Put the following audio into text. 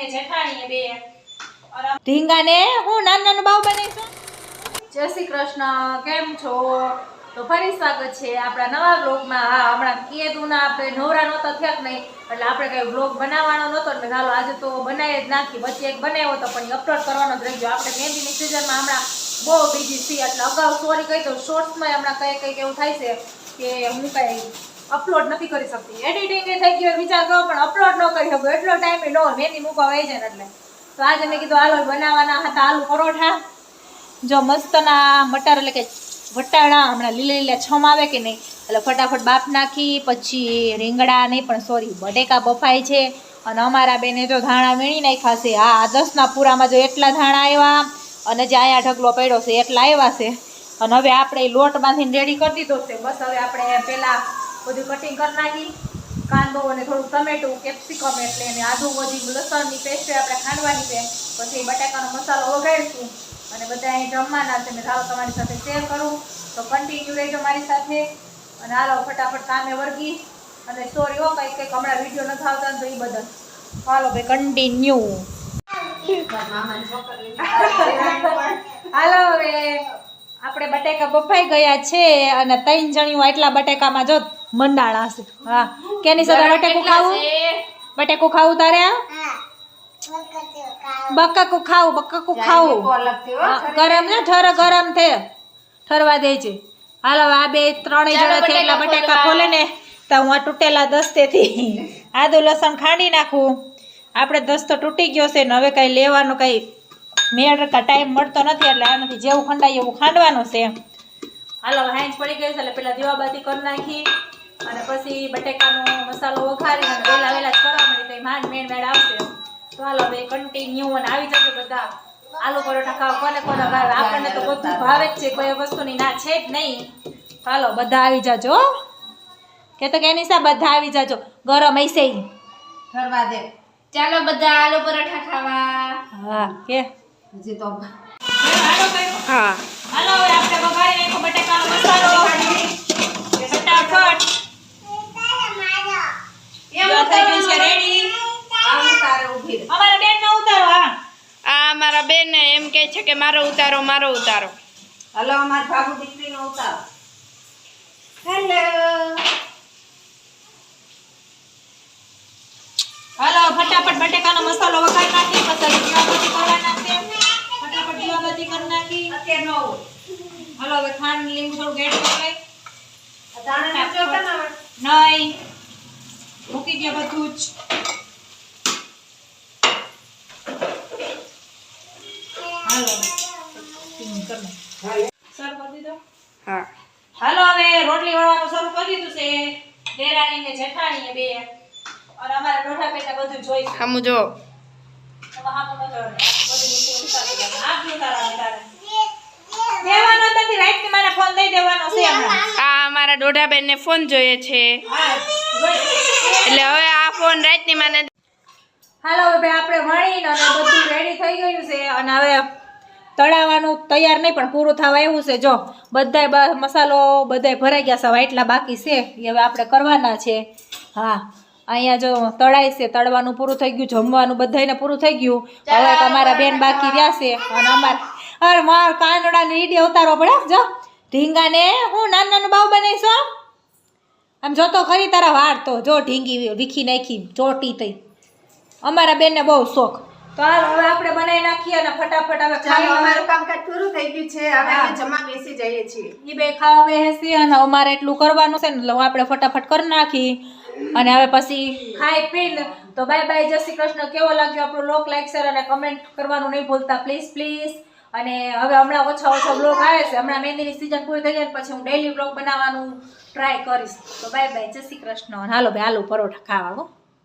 ને જેઠાણી બે. ઢીંગાને હું નાનું નાનું બાવ બનાવીશું. જય શ્રી કૃષ્ણ, કેમ છો? તો ફરી સ્વાગત છે આપણા નવા બ્લોગમાં હા, હમણાં કીધું ના આપણે નવરા નહોતા થયા નહીં, એટલે આપણે કઈ બ્લોગ બનાવવાનો નહોતો એટલે ચાલો આજે તો બનાવી જ નાખી. વચ્ચે એક બનાવ્યો હતો, પણ અપલોડ કરવાનો જ રહી ગયો આપણે મહેંદીની સિઝનમાં હમણાં બહુ બીજી છીએ, એટલે અગાઉ સોરી કહી દઉં શોર્ટ્સમાં હમણાં કંઈ કંઈક એવું થાય છે કે હું કંઈ અપલોડ નથી કરી શકતી. એડિટિંગ એ થઈ ગયું, વિચાર કરો, પણ અપલોડ ન કરી શકું. એટલો ટાઈમ ન હોય મહેંદી મૂકવા વહી એટલે. તો આજે મેં કીધું આલુ બનાવવાના હતા આલુ પરોઠા. જો મસ્તના મટર એટલે કે વટાણા, હમણાં લીલા લીલા છમ આવે કે નહીં, એટલે ફટાફટ બાફ નાખી, પછી રીંગણા નહીં, પણ સોરી બટેકા બફાય છે. અને અમારા બેને જો ધાણા વીણી નાખ્યા છે. આ દસના પૂરામાં જો એટલા ધાણા આવ્યા, અને જે અહીંયા ઢગલો પડ્યો છે, એટલા આવ્યા છે. અને હવે આપણે લોટ બાંધીને રેડી કરી દીધો છે. બસ હવે આપણે પહેલાં બધું કટિંગ કરી નાખી. કાંદો અને થોડું ટમેટું કેપ્સિકમ એટલે એને આદુ બધી લસણની પેસ્ટ આપણે ખાંડવાની છે. પછી બટાકાનો મસાલો વઘારીશું અને બધા અહીં જમવાના છે. મેં ચાલો તમારી સાથે શેર કરું. તો કન્ટિન્યુ રહેજો મારી સાથે. અને હાલો, ફટાફટ કામે વર્ગી. અને સોરી હો, કંઈક કંઈક હમણાં વીડિયો નથી આવતા તો એ બદલ. હાલો ભાઈ કન્ટિન્યુ હાલો હવે, આપણે બટેકા બફાઈ ગયા છે. અને ત્રણ જણીઓ આટલા બટેકામાં જો મંડાળા હશે હા કેની સાથે બટેકું ખાવું? બટેકું ખાવું તારે બકાકું ખાવું બકાકું ખાવું. ગરમ ને ઠર ગરમ થે. ઠરવા દે છે. હાલો આ બે ત્રણેય જણા છે એટલા બટેકા ખોલે ને તો હું આ તૂટેલા દસ્તેથી આદુ લસણ ખાંડી નાખું. આપણે દસ્તો તૂટી ગયો છે ને હવે કંઈ લેવાનું કંઈ મેળ કા ટાઈમ મળતો નથી એટલે આનાથી જેવું ખંડાય એવું ખાંડવાનું છે. હાલો હાંજ પડી ગઈ છે એટલે પેલા દીવાબાતી કરી નાખી. અને પછી બટેકાનો મસાલો વઘારી અને વેલા વેલા જ કરવા મળી કઈ માંડ મેળ મેળ આવશે. તો હાલો હવે કન્ટિન્યુ અને આવી જશે બધા. આલુ પરોઠા ખાવા કોને કોને ભાવે? આપણને તો બધું ભાવે જ છે કોઈ વસ્તુની ના છે જ નહીં. હાલો બધા આવી જાજો. કે તો કે સા બધા આવી જાજો. ગરમ હશે ફરવા દે. ચાલો બધા આલુ પરોઠા ખાવા. હા કે? હજી તો હા હાલો હવે આપણે વઘારી નાખો બટેકાનો મસાલો ફટાફટ જો થઈ ગયું છે રેડી આવું તારે ઊભી રહે. અમારા બેન ને ઉતારો હા આ મારા બેન એમ કહે છે કે મારો ઉતારો મારો ઉતારો. હલો અમાર બાબુ દીકરીનો ઉતાર. હેલો હલો ફટાફટ બટેકાનો મસાલો વઘારી નાખી પછી દીવાબત્તી કરવાના છે ફટાફટ દીવાબત્તી કરી નાખી અત્યારે નો હલો હવે ખાંડ લીંબુ થોડું એડ કરી? નહીં. મૂકી ગયા બધું જ હાલો હમ, કરી નાખ. સર કરી દીધો હા. હાલો હવે રોટલી વળવાનું શરૂ કરી દીધું છે. દેરાણી ને જેઠાણી બે. અને અમારા ડોઢા પેટા બધું જોઈ હમુ જો. એમાં હામું ન. બધું ઉતારી આપ તારે. દેવાનો નથી મારે ફોન દઈ દેવાનો છે આ અમારા દોઢા બેન ને ફોન જોઈએ છે. એટલે હવે આ ફોન રાતની માને હાલો હવે આપણે વણીને અને બધું રેડી થઈ ગયું છે અને હવે તળાવવાનું તૈયાર નહીં પણ પૂરું થવા એવું છે. જો બધાય મસાલો બધાય ભરાઈ ગયા છે એટલા બાકી છે. એ હવે આપણે કરવાના છે. હા અહીંયા જો તળાય છે તળવાનું પૂરું થઈ ગયું જમવાનું બધાયને પૂરું થઈ ગયું. હવે અમારા બેન બાકી રહ્યા છે. અને અમારા અરે માર કાનડાને ઈડી ઉતારવો પડે જો. ઢીંગાને હું નાનું નાનું બાવ બનાવીશું આમ આમ જોતો ખરી તારા વાળ તો. જો ઢીંગી વીખી નાખી ચોટી થઈ. અમારા બેનને બહુ શોખ. તો હવે આપણે બનાવી નાખીએ અને ફટાફટ હવે ચાલો અમારું કામકાજ પૂરું થઈ ગયું છે. હવે. અમે જમવા બેસી જઈએ છીએ. ઈ બે ખાવા બેસી અને અમારે એટલું કરવાનું છે ને એટલે આપણે ફટાફટ કરી નાખી. અને હવે પછી ખાઈ પીને તો બાય બાય જય શ્રી કૃષ્ણ. કેવો લાગ્યો આપણો લોક? લાઈક શેર અને કમેન્ટ કરવાનું નહીં ભૂલતા. પ્લીઝ પ્લીઝ અને હવે હમણાં ઓછા ઓછા બ્લોગ આવે છે. હમણાં મહેંદીની સિઝન પૂરી થઈ જાય પછી હું ડેલી બ્લોગ બનાવવાનું ટ્રાય કરીશ. તો બાય બાય જય શ્રી કૃષ્ણ. હાલો ભાઈ આલુ પરોઠા ખાવા હો.